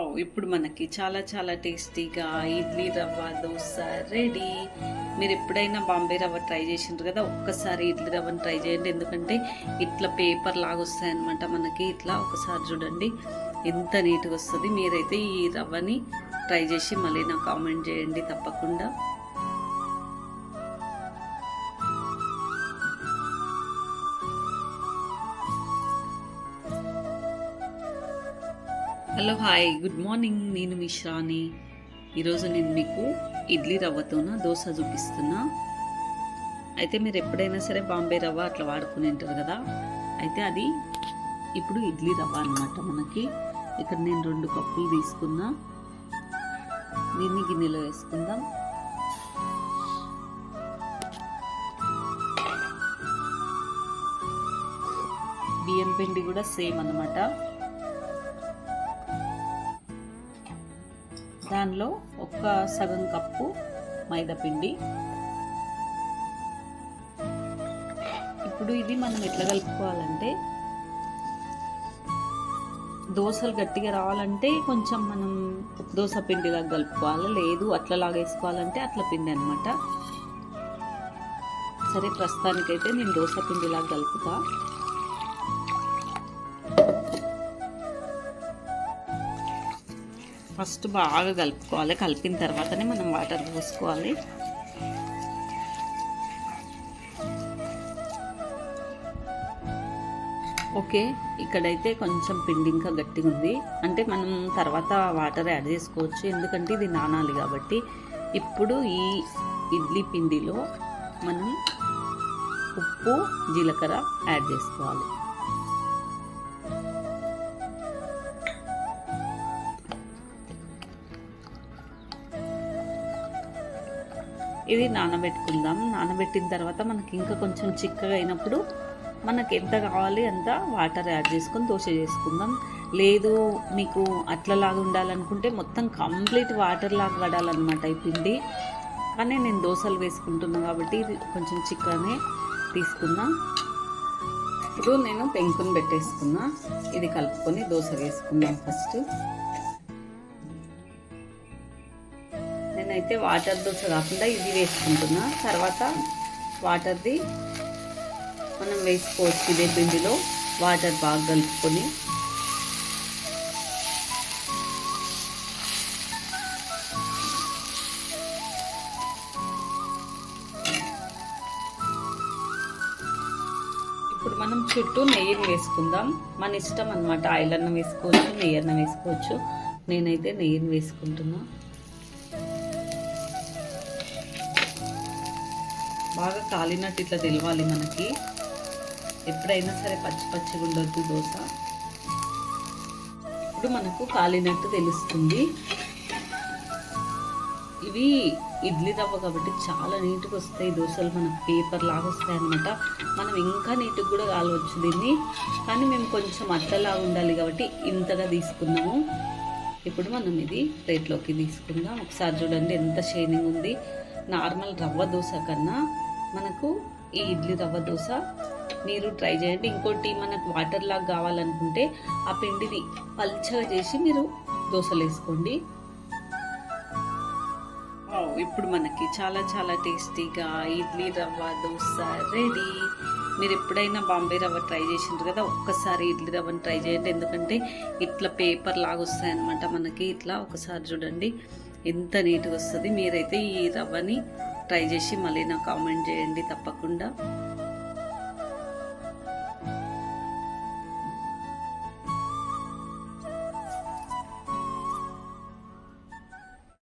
Wow! ఇప్పుడు మనకి చాలా చాలా టేస్టీగా ఇడ్లీ రవ్వ దోశ రెడీ. మీరు ఎప్పుడైనా బాంబే రవ్వ ట్రై చేసిండ్రు కదా ఒక్కసారి ఇడ్లీ రవ్వని ట్రై చేయండి. ఎందుకంటే ఇట్లా పేపర్ లాగా వస్తాయన్నమాట మనకి. ఇట్లా ఒకసారి చూడండి ఎంత నీట్గా వస్తుంది. మీరైతే ఈ రవ్వని ట్రై చేసి మళ్ళీ నాకు కామెంట్ చేయండి తప్పకుండా. Hello hi. Good morning. నేను మిశ్రాని ఈరోజు నేను మీకు ఇడ్లీ రవ్వతోన దోశ చూపిస్తున్నా. అయితే మీరు ఎప్పుడైనా సరే బాంబే రవ్వ అట్లా వాడుకుని ఉంటారు కదా? అయితే అది ఇప్పుడు ఇడ్లీ రవ్వ అన్నమాట మనకి. ఇక్కడ నేను రెండు కప్పులు తీసుకున్నా. దీన్ని గిన్నెలో వేసుకుందాం. బియ్యం పిండి కూడా సేమ్ అన్నమాట. దానిలో ఒక సగం కప్పు మైదాపిండి ఇప్పుడు ఇది మనం ఎట్లా కలుపుకోవాలంటే దోశలు గట్టిగా రావాలంటే కొంచెం మనం దోశ పిండిలాగా కలుపుకోవాలి. లేదు అట్లా వేసుకోవాలంటే అట్ల పిండి అనమాట సరే ప్రస్తుతానికైతే నేను దోశ పిండిలాగా కలుపుతా. ఫస్ట్ బాగా కలుపుకోవాలి. కలిపిన తర్వాతనే మనం వాటర్ పోసుకోవాలి. ఓకే ఇక్కడైతే కొంచెం పిండి ఇంకా గట్టిగా ఉంది. అంటే మనం తర్వాత వాటర్ యాడ్ చేసుకోవచ్చు. ఎందుకంటే ఇది నానాలి కాబట్టి. ఇప్పుడు ఈ ఇడ్లీ పిండిలో మనం ఉప్పు జీలకర్ర యాడ్ చేసుకోవాలి. ఇది నానబెట్టుకుందాం. నానబెట్టిన తర్వాత మనకి ఇంకా కొంచెం చిక్కగా అయినప్పుడు మనకి ఎంత కావాలి అంత వాటర్ యాడ్ చేసుకొని దోశ చేసుకుందాం. లేదు మీకు అట్లలాగా ఉండాలనుకుంటే మొత్తం కంప్లీట్ వాటర్ లాగా పడాలన్నమాట ఈ పిండి. కానీ నేను దోశలు వేసుకుంటున్నాను కాబట్టి ఇది కొంచెం చిక్కనే తీసుకున్నా ఇప్పుడు నేను పెంకుని పెట్టేసుకున్నా. ఇది కలుపుకొని దోశ వేసుకుందాం ఫస్ట్. అయితే వాటర్ దోశ కాకుండా ఇది వేసుకుంటున్నా. తర్వాత వాటర్ది మనం వేసుకోవచ్చు ఇదే పిండిలో. వాటర్ బాగా కలుపుకొని. ఇప్పుడు మనం చుట్టూ నెయ్యిని వేసుకుందాం. మన ఇష్టం అనమాట ఆయిల్ అన్న వేసుకోవచ్చు నెయ్యి అన్న వేసుకోవచ్చు. నేనైతే నెయ్యిని వేసుకుంటున్నాను బాగా కాలినట్టు ఇట్లా తెలవాలి మనకి. ఎప్పుడైనా సరే పచ్చి పచ్చిగా ఉండొద్దు దోశ. ఇప్పుడు మనకు కాలినట్టు తెలుస్తుంది. ఇవి ఇడ్లీ రవ్వ కాబట్టి చాలా నీట్గా వస్తాయి దోశలు మనకు పేపర్ లాగా వస్తాయి అనమాట మనం ఇంకా నీట్గా కూడా కాలవచ్చు దీన్ని. కానీ మేము కొంచెం అట్టలా ఉండాలి కాబట్టి ఇంతగా తీసుకున్నాము. ఇప్పుడు మనం ఇది ప్లేట్లోకి తీసుకుందాం. ఒకసారి చూడండి ఎంత షైనింగ్ ఉంది. నార్మల్ రవ్వ దోశ కన్నా మనకు ఈ ఇడ్లీ రవ్వ దోశ మీరు ట్రై చేయండి. ఇంకోటి మనకు వాటర్ లాగా కావాలనుకుంటే ఆ పిండిని పల్చగా చేసి మీరు దోశలు వేసుకోండి. ఇప్పుడు మనకి చాలా చాలా టేస్టీగా ఇడ్లీ రవ్వ దోశ రెడీ. మీరు ఎప్పుడైనా బాంబే రవ్వ ట్రై చేసిండ్రు కదా ఒక్కసారి ఇడ్లీ రవ్వని ట్రై చేయండి. ఎందుకంటే ఇట్లా పేపర్ లాగా వస్తాయి అనమాట మనకి. ఇట్లా ఒకసారి చూడండి. ఎంత నీట్గా వస్తుంది. మీరైతే ఈ రవ్వని ట్రై చేసి మళ్ళీ నాకు కామెంట్ చేయండి తప్పకుండా.